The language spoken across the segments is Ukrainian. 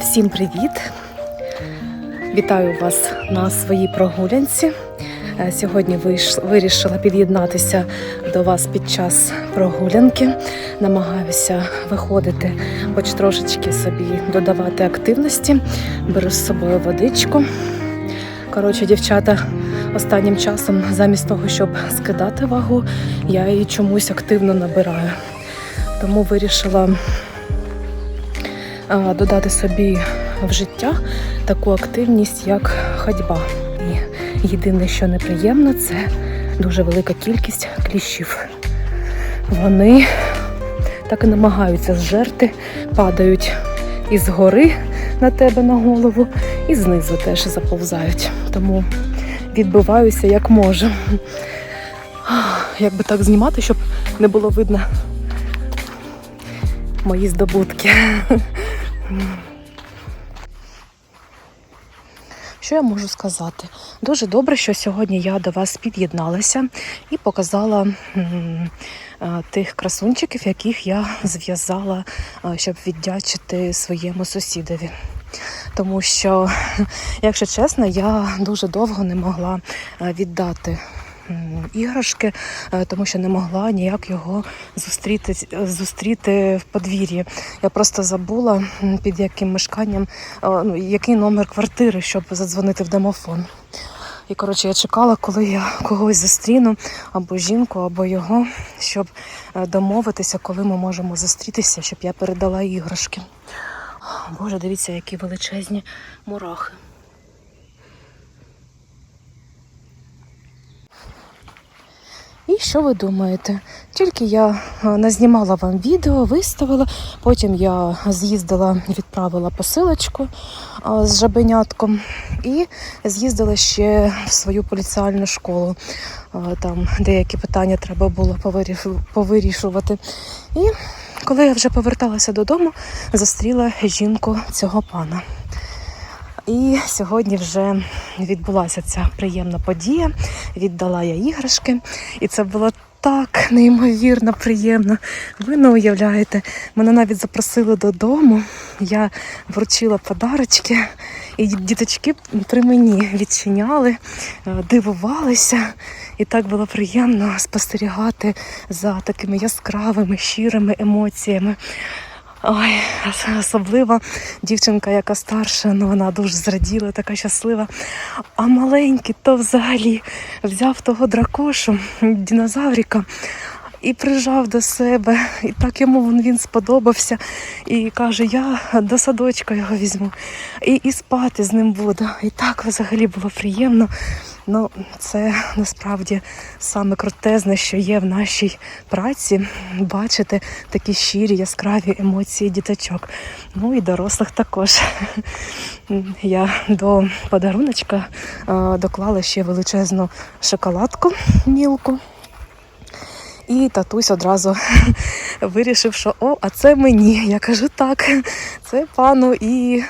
Всім привіт! Вітаю вас на своїй прогулянці. Е, Сьогодні вирішила під'єднатися до вас під час прогулянки. Намагаюся виходити, хоч трошечки собі додавати активності. Беру з собою водичку. Коротше, дівчата, останнім часом, замість того, щоб скидати вагу, я її чомусь активно набираю. Тому вирішила додати собі в життя таку активність, як ходьба. І єдине, що неприємно, це дуже велика кількість кліщів. Вони так і намагаються зжерти, падають із гори на тебе на голову, і знизу теж заповзають. Тому відбиваюся як можу. Як би так знімати, щоб не було видно мої здобутки. Що я можу сказати? Дуже добре, що сьогодні я до вас під'єдналася і показала е, тих красунчиків, яких я зв'язала, е, щоб віддячити своєму сусідові. Тому що, якщо чесно, я дуже довго не могла е, віддати іграшки, е, тому що не могла ніяк його зустріти, зустріти в подвір'ї. Я просто забула під яким мешканням, е, ну, який номер квартири, щоб задзвонити в домофон. І коротше, я чекала, коли я когось зустріну, або жінку, або його, щоб е, домовитися, коли ми можемо зустрітися, щоб я передала іграшки. Боже, дивіться, які величезні мурахи. І що ви думаєте? Тільки я назнімала вам відео, виставила, потім я з'їздила, відправила посилочку з жабенятком і з'їздила ще в свою поліціальну школу. Там деякі питання треба було повирішувати. І коли я вже поверталася додому, зустріла жінку цього пана. І сьогодні вже відбулася ця приємна подія. Віддала я іграшки, і це було так неймовірно приємно. Ви не уявляєте, мене навіть запросили додому. Я вручила подарочки, і діточки при мені відчиняли, е, дивувалися. І так було приємно спостерігати за такими яскравими, щирими емоціями. Ой, особливо дівчинка, яка старша, ну вона дуже зраділа, така щаслива. А маленький то взагалі взяв того дракошу, динозаврика, і прижав до себе. І так йому він, він сподобався. І каже: я до садочка його візьму і, і спати з ним буду. І так взагалі було приємно. Ну, це насправді саме крутезне, що є в нашій праці, бачити такі щирі, яскраві емоції діточок. Ну і дорослих також. Я до подаруночка доклала ще величезну шоколадку мілку. І татусь одразу вирішив, що о, а це мені. Я кажу так, це пану і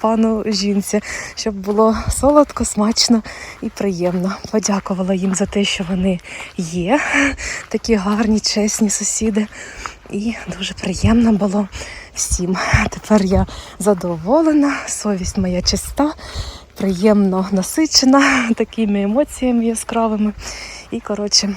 пану жінці, щоб було солодко, смачно і приємно. Подякувала їм за те, що вони є, такі гарні, чесні сусіди. І дуже приємно було всім. Тепер я задоволена, совість моя чиста, приємно насичена такими емоціями яскравими. І, коротше,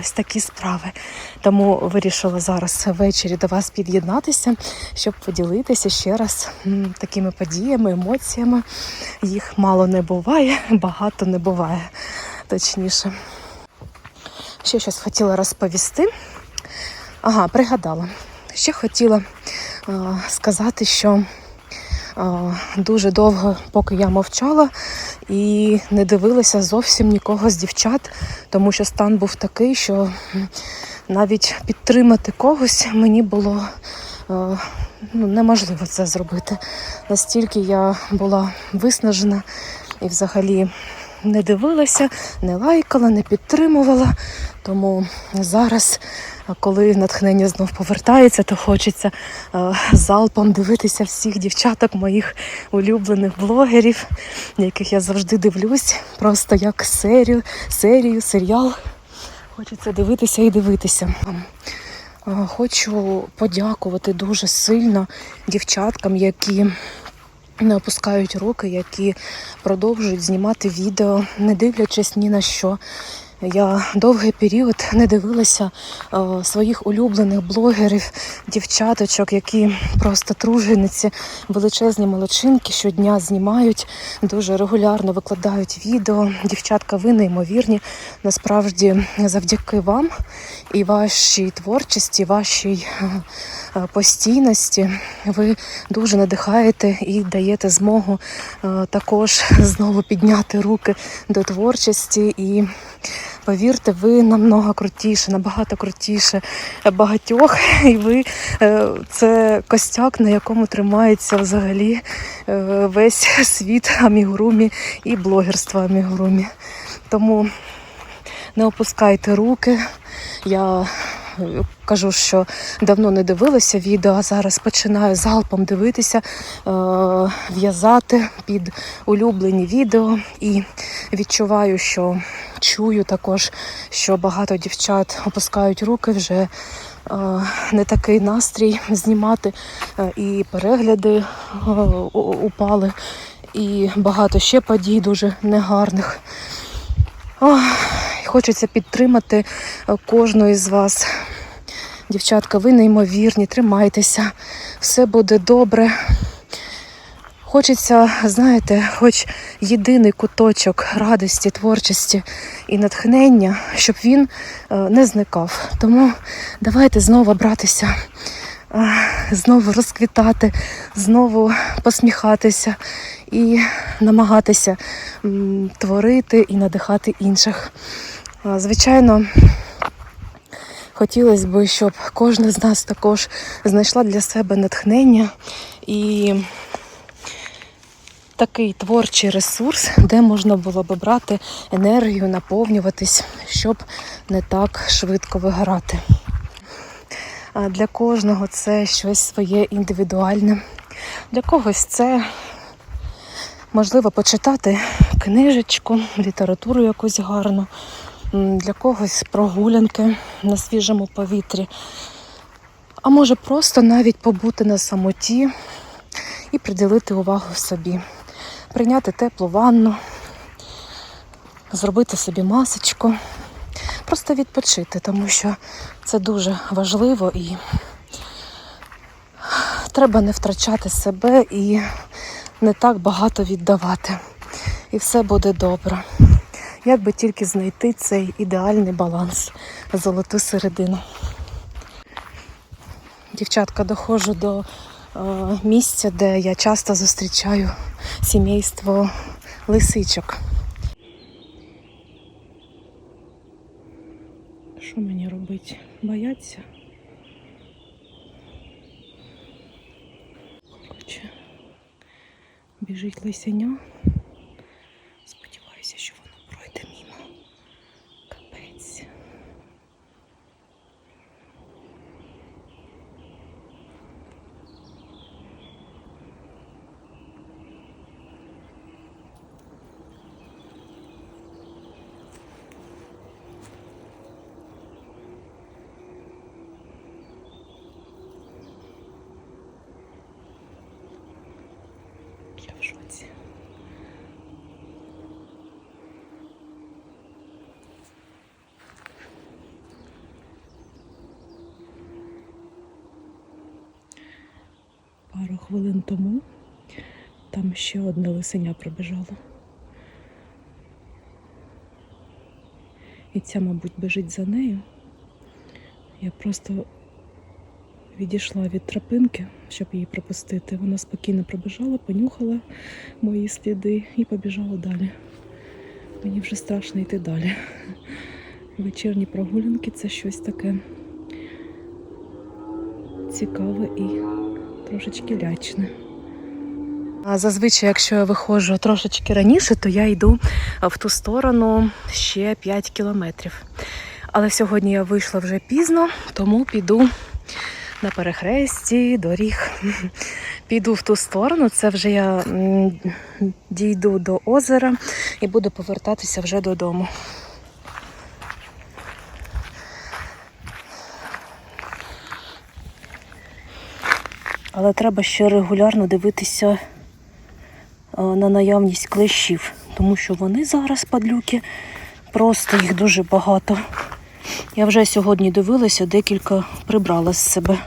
ось такі справи. Тому вирішила зараз ввечері до вас під'єднатися, щоб поділитися ще раз такими подіями, емоціями. Їх мало не буває, багато не буває, точніше. Ще щось хотіла розповісти. Ага, пригадала. Ще хотіла е, сказати, що е, дуже довго, поки я мовчала і не дивилася зовсім нікого з дівчат, тому що стан був такий, що навіть підтримати когось мені було е, ну, неможливо це зробити. Настільки я була виснажена і взагалі не дивилася, не лайкала, не підтримувала. Тому зараз, коли натхнення знов повертається, то хочеться е, залпом дивитися всіх дівчаток, моїх улюблених блогерів, яких я завжди дивлюсь, просто як серію, серію, серіал. Хочеться дивитися і дивитися. Е, Хочу подякувати дуже сильно дівчаткам, які не опускають руки, які продовжують знімати відео, не дивлячись ні на що. Я довгий період не дивилася е, своїх улюблених блогерів, дівчаточок, які просто тружениці, величезні молодчинки щодня знімають, дуже регулярно викладають відео. Дівчатка, ви неймовірні. Насправді, завдяки вам і вашій творчості, вашій е, постійності, ви дуже надихаєте і даєте змогу е, також знову підняти руки до творчості і. Повірте, ви намного крутіше, набагато крутіше багатьох, і ви е, це костяк, на якому тримається взагалі е, весь світ амігурумі і блогерства амігурумі. Тому не опускайте руки. Я е, кажу, що давно не дивилася відео, а зараз починаю залпом дивитися, в'язати під улюблені відео і відчуваю, що чую також, що багато дівчат опускають руки вже. е, Не такий настрій знімати, е, і перегляди е, упали, і багато ще подій дуже негарних. Ох, Хочеться підтримати кожну із вас. Дівчатка, ви неймовірні, тримайтеся, все буде добре. Хочеться, знаєте, хоч єдиний куточок радості, творчості і натхнення, щоб він е, не зникав. Тому давайте знову братися, е, знову розквітати, знову посміхатися і намагатися творити і надихати інших. Звичайно, хотілося б, щоб кожна з нас також знайшла для себе натхнення і такий творчий ресурс, де можна було би брати енергію, наповнюватись, щоб не так швидко вигорати. Для кожного це щось своє індивідуальне. Для когось це можливо почитати книжечку, літературу якусь гарну, для когось прогулянки на свіжому повітрі. А може просто навіть побути на самоті і приділити увагу собі, прийняти теплу ванну, зробити собі масочку, просто відпочити, тому що це дуже важливо і треба не втрачати себе і не так багато віддавати. І все буде добре. Як би тільки знайти цей ідеальний баланс, золоту середину. Дівчатка, доходжу до місця, де я часто зустрічаю сімейство лисичок. Що мені робити? Бояться? Коротше, біжить лисеня. Хвилин тому там ще одне лисеня пробіжало. І ця, мабуть, біжить за нею. Я просто відійшла від тропинки, щоб її пропустити. Вона спокійно пробіжала, понюхала мої сліди і побіжала далі. Мені вже страшно йти далі. Вечірні прогулянки це щось таке цікаве і трошечки лячне. А зазвичай, якщо я виходжу трошечки раніше, то я йду в ту сторону ще 5 кілометрів. Але сьогодні я вийшла вже пізно, тому піду на перехресті доріг. Піду в ту сторону. Це вже я дійду до озера і буду повертатися вже додому. Але треба ще регулярно дивитися е, на наявність клещів, тому що вони зараз падлюки, просто їх дуже багато. Я вже сьогодні дивилася, декілька прибрала з себе.